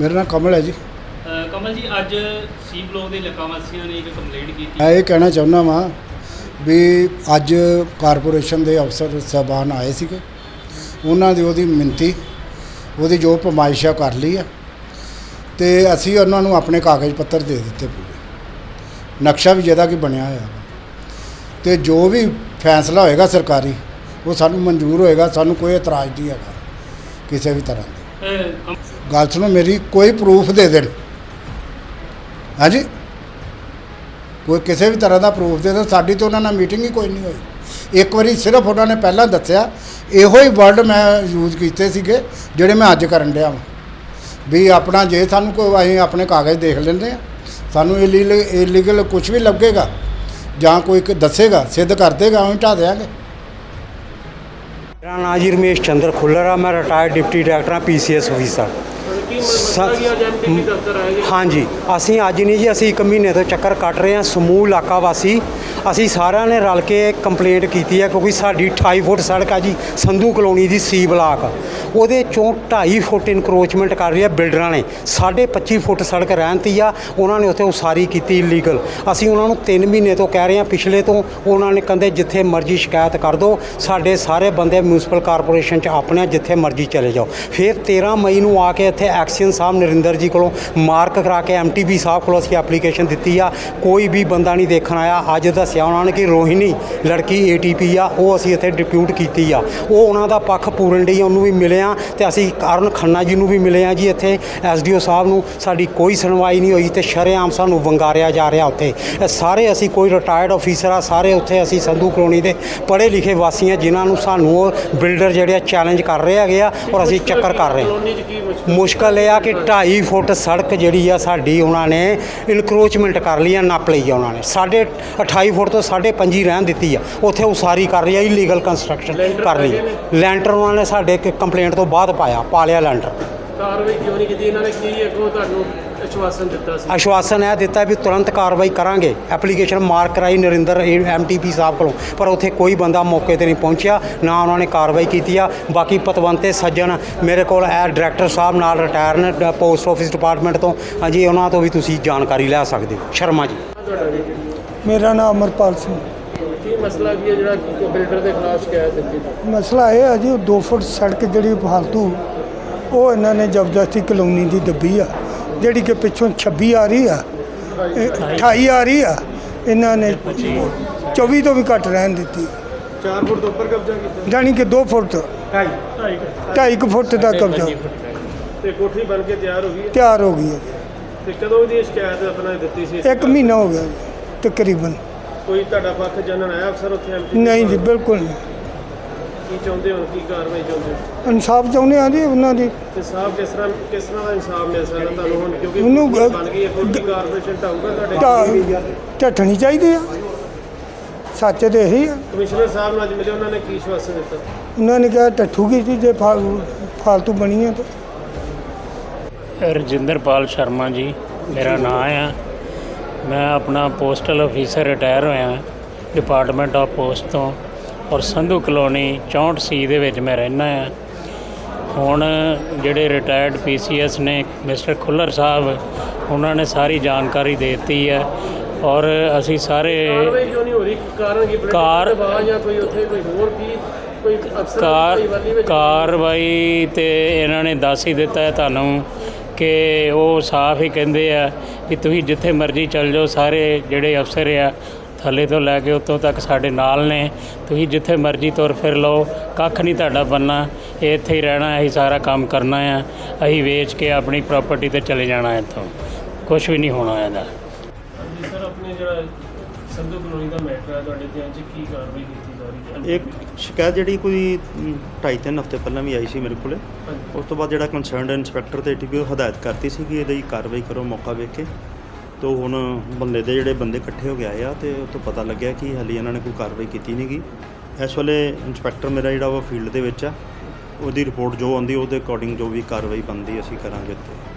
ਮੇਰਾ ਨਾਮ ਕਮਲ ਹੈ ਜੀ। ਅ, ਕਮਲ ਜੀ ਅੱਜ ਸੀ ਬਲੋਕ ਦੇ ਇਲਾਕਾ ਵਾਸੀਆਂ ਨੇ ਇੱਕ ਕੰਪਲੇਂਟ ਕੀਤੀ। ਮੈਂ ਇਹ ਕਹਿਣਾ ਚਾਹੁੰਦਾ ਵਾਂ ਵੀ ਅੱਜ ਕਾਰਪੋਰੇਸ਼ਨ ਦੇ ਅਫਸਰ ਸਾਹਿਬਾਨ ਆਏ ਸੀਗੇ। ਉਹਨਾਂ ਦੀ ਉਹਦੀ ਮਿੰਤੀ ਉਹਦੀ ਜੋ ਪਮਾਇਸ਼ਾ ਕਰ ਲਈ ਆ। ਤੇ ਅਸੀਂ ਉਹਨਾਂ ਨੂੰ ਆਪਣੇ ਕਾਗਜ਼ ਪੱਤਰ ਦੇ ਦਿੱਤੇ ਪੂਰੇ। ਨਕਸ਼ਾ ਵੀ ਜਿਹਦਾ ਕਿ ਬਣਿਆ ਹੋਇਆ ਵਾ। ਤੇ ਜੋ ਵੀ ਫੈਸਲਾ ਹੋਏਗਾ ਸਰਕਾਰੀ ਉਹ ਸਾਨੂੰ ਮਨਜ਼ੂਰ ਹੋਏਗਾ ਸਾਨੂੰ ਕੋਈ ਇਤਰਾਜ਼ ਨਹੀਂ ਹੈਗਾ ਕਿਸੇ ਵੀ ਤਰ੍ਹਾਂ ਦਾ। ਅ, ਕਮ- ਗੱਲ ਸੁਣੋ ਮੇਰੀ ਕੋਈ ਪ੍ਰੂਫ ਦੇ ਦੇਣ। ਹਾਂਜੀ? ਕੋਈ ਕਿਸੇ ਵੀ ਤਰ੍ਹਾਂ ਦਾ ਪ੍ਰੂਫ ਦੇ ਦੇਣ। ਸਾਡੀ ਤਾਂ ਉਹਨਾਂ ਨਾਲ ਮੀਟਿੰਗ ਹੀ ਕੋਈ ਨਹੀਂ ਹੋਈ। ਇੱਕ ਵਾਰੀ ਸਿਰਫ ਉਹਨਾਂ ਨੇ ਪਹਿਲਾਂ ਦੱਸਿਆ ਇਹੋ ਹੀ ਵਰਡ ਮੈਂ ਯੂਜ਼ ਕੀਤੇ ਸੀਗੇ ਜਿਹੜੇ ਮੈਂ ਅੱਜ ਕਰਨ ਡਿਆ ਵਾਂ। ਵੀ ਆਪਣਾ ਜੇ ਸਾਨੂੰ ਕੋਈ ਅਸੀਂ ਆਪਣੇ ਕਾਗਜ਼ ਦੇਖ ਲੈਂਦੇ ਆ ਸਾਨੂੰ ਇਲੀਗਲ ਇਲੀਗਲ ਕੁਝ ਵੀ ਲੱਗੇਗਾ ਜਾਂ ਕੋਈ ਇੱਕ ਦੱਸੇਗਾ ਸਿੱਧ ਕਰ ਦੇਗਾ ਅਸੀਂ ਢਾਹ ਦਿਆਂਗੇ ਮੇਰਾ ਨਾਮ ਜੀ ਰਮੇਸ਼ ਚੰਦਰ ਖੁੱਲਰ ਆ ਮੈਂ ਰਿਟਾਇਰਡ ਡਿਪਟੀ ਡਾਇਰੈਕਟਰ ਹਾਂ ਪੀਸੀਐਸ ਅਫੀਸਰ ਹਾਂਜੀ ਅਸੀਂ ਅੱਜ ਨਹੀਂ ਜੀ ਅਸੀਂ ਇੱਕ ਮਹੀਨੇ ਤੋਂ ਚੱਕਰ ਕੱਟ ਰਹੇ ਹਾਂ ਸਮੂਹ ਇਲਾਕਾ ਵਾਸੀ। ਅਸੀਂ ਸਾਰਿਆਂ ਨੇ ਰਲ ਕੇ ਕੰਪਲੇਂਟ ਕੀਤੀ ਹੈ ਕਿਉਂਕਿ ਸਾਡੀ 28 ਫੁੱਟ ਸੜਕ ਆ ਜੀ ਸੰਧੂ ਕਲੋਨੀ ਦੀ ਸੀ ਬਲਾਕ। ਉਹਦੇ ਚੋਂ 2.5 ਫੁੱਟ ਇਨਕਰੋਚਮੈਂਟ ਕਰ ਰਹੀ ਹੈ ਬਿਲਡਰਾਂ ਨੇ। ਸਾਢੇ 25 ਫੁੱਟ ਸੜਕ ਰਹਿਣਤੀ ਆ ਉਹਨਾਂ ਨੇ ਉੱਥੇ ਉਸਾਰੀ ਕੀਤੀ ਇਲੀਗਲ ਅਸੀਂ ਉਹਨਾਂ ਨੂੰ 3 ਮਹੀਨੇ ਤੋਂ ਕਹਿ ਰਹੇ ਹਾਂ ਪਿਛਲੇ ਤੋਂ ਉਹਨਾਂ ਨੇ ਕਹਿੰਦੇ ਜਿੱਥੇ ਮਰਜ਼ੀ ਸ਼ਿਕਾਇਤ ਕਰ ਦਿਓ ਸਾਡੇ ਸਾਰੇ ਬੰਦੇ ਮਿਊਨਿਸਪਲ ਕਾਰਪੋਰੇਸ਼ਨ ਚ ਆਪਣੇ ਆ, ਜਿੱਥੇ ਮਰਜ਼ੀ ਚਲੇ ਜਾਓ। ਫਿਰ 13 ਮਈ ਨੂੰ ਆ ਕੇ ਇੱਥੇ ਐਕਸ਼ਨ ਸਾਹਿਬ ਨਰਿੰਦਰ ਜੀ ਕੋਲੋਂ ਮਾਰਕ ਕਰਾ ਕੇ ਐਮਟੀਬੀ ਸਾਹਿਬ ਕੋਲੋਂ ਅਸੀਂ ਐਪਲੀਕੇਸ਼ਨ ਦਿੱਤੀ ਆ। ਕੋਈ ਵੀ ਬੰਦਾ ਨਹੀਂ ਦੇਖਣ ਆਇਆ ਅੱਜ ਦਾ ਦੱਸਿਆ ਉਹਨਾਂ ਨੇ ਕਿ ਰੋਹਿਣੀ ਲੜਕੀ ਏਟੀਪੀ ਆ ਉਹ ਅਸੀਂ ਇੱਥੇ ਡਿਪਿਊਟ ਕੀਤੀ ਆ। ਉਹ ਉਹਨਾਂ ਦਾ ਪੱਖ ਪੂਰਨ ਡਈ ਉਹਨੂੰ ਵੀ ਮਿਲੇ ਆ ਤੇ ਅਸੀਂ ਕਰਨ ਖੰਨਾ ਜੀ ਨੂੰ ਵੀ ਮਿਲੇ ਆ ਜੀ ਇੱਥੇ। ਐਸਡੀਓ ਸਾਹਿਬ ਨੂੰ ਸਾਡੀ ਕੋਈ ਸੁਣਵਾਈ ਨਹੀਂ ਹੋਈ ਤੇ ਸ਼ਰੇਆਮ ਸਾਨੂੰ ਵੰਗਾਰਿਆ ਜਾ ਰਿਹਾ ਉੱਥੇ। ਸਾਰੇ ਅਸੀਂ ਕੋਈ ਰਿਟਾਇਰਡ ਅਫੀਸਰ ਆ ਸਾਰੇ ਉੱਥੇ ਅਸੀਂ ਸੰਧੂ ਕਲੋਨੀ ਦੇ ਪੜ੍ਹੇ ਲਿਖੇ ਵਾਸੀ ਆ ਜਿਨ੍ਹਾਂ ਨੂੰ ਸਾਨੂੰ ਉਹ ਬਿਲਡਰ ਜਿਹੜੇ ਆ ਚੈਲੰਜ ਕਰ ਰਹੇ ਹੈਗੇ ਆ ਔਰ ਅਸੀਂ ਚੱਕਰ ਕਰ ਰਹੇ ਮੁਸ਼ਕਲ? ਇਹ ਆ ਕਿ 2.5 ਫੁੱਟ ਸੜਕ ਜਿਹੜੀ ਆ ਸਾਡੀ ਉਹਨਾਂ ਨੇ ਇਨਕਰੋਚਮੈਂਟ ਕਰ ਲਈ ਆ ਨੱਪ ਲਈ ਆ ਉਹਨਾਂ ਨੇ। ਸਾਡੇ 28 ਫੁੱਟ ਤੋਂ ਸਾਢੇ ਪੰਜੀ ਰਹਿਣ ਦਿੱਤੀ ਆ। ਉੱਥੇ ਉਸਾਰੀ ਕਰ ਲਈ ਆ ਇਲੀਗਲ ਕੰਸਟਰਕਸ਼ਨ ਕਰ ਲਈ ਆ। ਲੈਂਟਰ ਉਹਨਾਂ ਨੇ ਸਾਡੇ ਕੰਪਲੇਂਟ ਤੋਂ ਬਾਅਦ ਪਾਇਆ ਪਾ ਲਿਆ ਲੈਂਟਰ। ਕਾਰਵਾਈ ਕਿਉਂ ਨਹੀਂ ਕੀਤੀ? ਇਹਨਾਂ ਨੇ ਕੀ ਅੱਗੋਂ ਤੁਹਾਨੂੰ ਆਸ਼ਵਾਸਨ ਦਿੱਤਾ ਸੀ? ਆਸ਼ਵਾਸਨ ਇਹ ਦਿੱਤਾ ਵੀ ਤੁਰੰਤ ਕਾਰਵਾਈ ਕਰਾਂਗੇ। ਐਪਲੀਕੇਸ਼ਨ ਮਾਰਕ ਕਰਾਈ ਨਰਿੰਦਰ ਐਮਟੀਪੀ ਸਾਹਿਬ ਕੋਲੋਂ। ਪਰ ਉੱਥੇ ਕੋਈ ਬੰਦਾ ਮੌਕੇ ਤੇ ਨਹੀਂ ਪਹੁੰਚਿਆ ਨਾ ਉਹਨਾਂ ਨੇ ਕਾਰਵਾਈ ਕੀਤੀ ਆ। ਬਾਕੀ ਪਤਵੰਤੇ ਸੱਜਣ ਮੇਰੇ ਕੋਲ ਇਹ ਡਾਇਰੈਕਟਰ ਸਾਹਿਬ ਨਾਲ ਰਿਟਾਇਰ ਨੇ ਪੋਸਟ ਆਫਿਸ ਡਿਪਾਰਟਮੈਂਟ ਤੋਂ। ਹਾਂਜੀ ਉਹਨਾਂ ਤੋਂ ਵੀ ਤੁਸੀਂ ਜਾਣਕਾਰੀ ਲੈ ਸਕਦੇ ਹੋ। ਸ਼ਰਮਾ ਜੀ। ਤੁਹਾਡਾ ਜੀ ਮੇਰਾ ਨਾਮ ਅਮਰਪਾਲ ਸਿੰਘ। ਕੀ ਮਸਲਾ ਕੀ ਹੈ ਜਿਹੜਾ ਬਿਲਡਰ ਦੇ ਖਿਲਾਫ ਸ਼ਿਕਾਇਤ ਦਿੱਤੀ ਮਸਲਾ ਇਹ ਹੈ ਜੀ 2 ਫੁੱਟ ਸੜਕ ਜਿਹੜੀ ਫਾਲਤੂ ਉਹ ਇਹਨਾਂ ਨੇ ਜ਼ਬਰਦਸਤੀ ਕਲੋਨੀ ਦੀ ਦੱਬੀ ਆ ਜਿਹੜੀ ਕਿ ਪਿੱਛੋਂ 26 ਆ ਰਹੀ ਆ ਇਹ 28 ਆ ਰਹੀ ਆ ਇਹਨਾਂ ਨੇ 24 ਤੋਂ ਵੀ ਘੱਟ ਰਹਿਣ ਦਿੱਤੀ। 4 ਫੁੱਟ ਤੋਂ ਉੱਪਰ ਕਬਜ਼ਾ ਕੀਤਾ? ਜਾਣੀ ਕਿ 2 ਫੁੱਟ 2.5 ਫੁੱਟ ਦਾ ਕਬਜ਼ਾ। ਤੇ ਕੋਠੀ ਬਣ ਕੇ ਤਿਆਰ ਹੋ ਗਈ ਹੈ? ਤਿਆਰ ਹੋ ਗਈ ਹੈ। ਤੇ ਕਦੋਂ ਦੀ ਸ਼ਿਕਾਇਤ ਆਪਣਾ ਦਿੱਤੀ ਸੀ? ਇੱਕ ਮਹੀਨਾ ਹੋ ਗਿਆ ਜੀ, ਤਕਰੀਬਨ। ਕੋਈ ਤੁਹਾਡਾ ਪੱਖ ਜਾਣਨ ਆਇਆ ਅਫਸਰ ਉੱਥੇ ਐਮਪੀ ਨਹੀਂ ਜੀ ਬਿਲਕੁਲ ਨਹੀਂ। ਕੀ ਚਾਹੁੰਦੇ ਹੋ ਕੀ ਕਾਰਵਾਈ ਚਾਹੁੰਦੇ ਹੋ? ਇਨਸਾਫ ਚਾਹੁੰਦੇ ਆ ਜੀ ਉਹਨਾਂ ਦੀ। ਤੇ ਸਾਹਿਬ ਕਿਸ ਤਰ੍ਹਾਂ ਕਿਸ ਤਰ੍ਹਾਂ ਦਾ ਇਨਸਾਫ ਮਿਲ ਸਕਦਾ ਤੁਹਾਨੂੰ ਹੁਣ? ਕਿਉਂਕਿ ਉਹਨੂੰ ਗ- ਬਣ ਗਈ ਹੈ ਕੋਠੀ ਕਾਰਪੋਰੇਸ਼ਨ ਢਾਊਗਾ ਤੁਹਾਡੇ ਢਾ- ਢੱਠਣੀ ਚਾਹੀਦੀ ਆ। ਸੱਚ ਤੇ ਇਹੀ ਆ। ਕਮਿਸ਼ਨਰ ਸਾਹਿਬ ਨੂੰ ਅੱਜ ਮਿਲੇ ਉਹਨਾਂ ਨੇ ਕੀ ਆਸ਼ਵਾਸਨ ਦਿੱਤਾ? ਉਹਨਾਂ ਨੇ ਕਿਹਾ ਟੱਠੂਗੀ ਜੀ ਜੇ ਫਾਲ- ਫਾਲਤੂ ਬਣੀ ਹੈ ਤਾਂ। ਰਜਿੰਦਰਪਾਲ ਸ਼ਰਮਾ ਜੀ ਮੇਰਾ ਨਾਮ ਆ। ਮੈਂ ਆਪਣਾ ਪੋਸਟਲ ਅਫੀਸਰ ਰਿਟਾਇਰ ਹੋਇਆ ਡਿਪਾਰਟਮੈਂਟ ਆਫ ਪੋਸਟ ਤੋਂ ਔਰ ਸੰਧੂ ਕਲੋਨੀ 64 ਸੀ ਦੇ ਵਿੱਚ ਮੈਂ ਰਹਿਣਾ ਆ ਹੁਣ ਜਿਹੜੇ ਰਿਟਾਇਰਡ ਪੀਸੀਐਸ ਨੇ ਮਿਸਟਰ ਖੁੱਲਰ ਸਾਹਿਬ ਉਹਨਾਂ ਨੇ ਸਾਰੀ ਜਾਣਕਾਰੀ ਦੇ ਦਿੱਤੀ ਹੈ ਔਰ ਅਸੀਂ ਸਾਰੇ ਕਾਰਵਾਈ ਕਿਉਂ ਨਹੀਂ ਹੋ ਰਹੀ? ਕਾਰਨ ਕੀ? ਬਿਲਡਰ ਕਾਰ- ਦੇ ਦਬਾਅ ਜਾਂ ਕੋਈ ਉੱਥੇ ਕੋਈ ਹੋਰ ਕੀ? ਕੋਈ ਅਫਸਰ ਕਾਰ ਕੋਈ ਵਾਲੀ ਵਿੱਚ ਕਾਰਵਾਈ ਤੇ ਇਹਨਾਂ ਨੇ ਦੱਸ ਹੀ ਦਿੱਤਾ ਹੈ ਤੁਹਾਨੂੰ। ਕਿ ਉਹ ਸਾਫ਼ ਹੀ ਕਹਿੰਦੇ ਆ ਕਿ ਤੁਸੀਂ ਜਿੱਥੇ ਮਰਜ਼ੀ ਚੱਲ ਜਾਓ, ਸਾਰੇ ਜਿਹੜੇ ਅਫਸਰ ਆ, ਥੱਲੇ ਤੋਂ ਲੈ ਕੇ ਉੱਤੋਂ ਤੱਕ ਸਾਡੇ ਨਾਲ ਨੇ। ਤੁਸੀਂ ਜਿੱਥੇ ਮਰਜ਼ੀ ਤੁਰ ਫਿਰ ਲਓ, ਕੱਖ ਨਹੀਂ ਤੁਹਾਡਾ ਬੰਨਾ ਇਹ ਇੱਥੇ ਹੀ ਰਹਿਣਾ, ਅਸੀਂ ਸਾਰਾ ਕੰਮ ਕਰਨਾ ਆ। ਅਸੀਂ ਵੇਚ ਕੇ ਆਪਣੀ ਪ੍ਰਾਪਰਟੀ ਤੇ ਚਲੇ ਜਾਣਾ ਇੱਥੋਂ। ਕੁਝ ਵੀ ਨਹੀਂ ਹੋਣਾ ਇਹਦਾ। ਜੀ ਸਰ, ਆਪਣੇ ਜਿਹੜਾ ਸੰਧੂ ਕਲੋਨੀ ਦਾ ਮੈਟਰ ਹੈ ਤੁਹਾਡੇ ਧਿਆਨ 'ਚ ਕੀ ਕਾਰਵਾਈ ਕੀਤੀ ਜਾ ਰਹੀ ਹੈ? ਇੱਕ ਸ਼ਿਕਾਇਤ ਜਿਹੜੀ ਕੋਈ 2.5-3 ਹਫ਼ਤੇ ਪਹਿਲਾਂ ਵੀ ਆਈ ਸੀ ਮੇਰੇ ਕੋਲੇ। ਉਸ ਤੋਂ ਬਾਅਦ ਜਿਹੜਾ ਕੰਸਰਨਡ ਇਨਸਪੈਕਟਰ ਤੇ ਟੀਪੀਓ ਹਦਾਇਤ ਕਰਤੀ ਸੀ ਕਿ ਇਹਦੀ ਕਾਰਵਾਈ ਕਰੋ ਮੌਕਾ ਵੇਖ ਕੇ। ਤੋਂ ਹੁਣ ਬੰਦੇ ਦੇ ਜਿਹੜੇ ਬੰਦੇ ਇਕੱਠੇ ਹੋ ਗਏ ਆ ਤੇ ਉਹ ਤੋਂ ਪਤਾ ਲੱਗਿਆ ਕਿ ਹਾਲੇ ਇਹਨਾਂ ਨੇ ਕੋਈ ਕਾਰਵਾਈ ਕੀਤੀ ਨਹੀਂਗੀ ਇਸ ਵੇਲੇ ਇਨਸਪੈਕਟਰ ਮੇਰਾ ਜਿਹੜਾ ਉਹ ਫੀਲਡ ਦੇ ਵਿੱਚ ਆ ਉਹਦੀ ਰਿਪੋਰਟ ਜੋ ਆਉਂਦੀ ਉਹਦੇ ਅਕੋਰਡਿੰਗ ਜੋ ਵੀ ਕਾਰਵਾਈ ਬਣਦੀ ਅਸੀਂ ਕਰਾਂਗੇ ਉੱਤੇ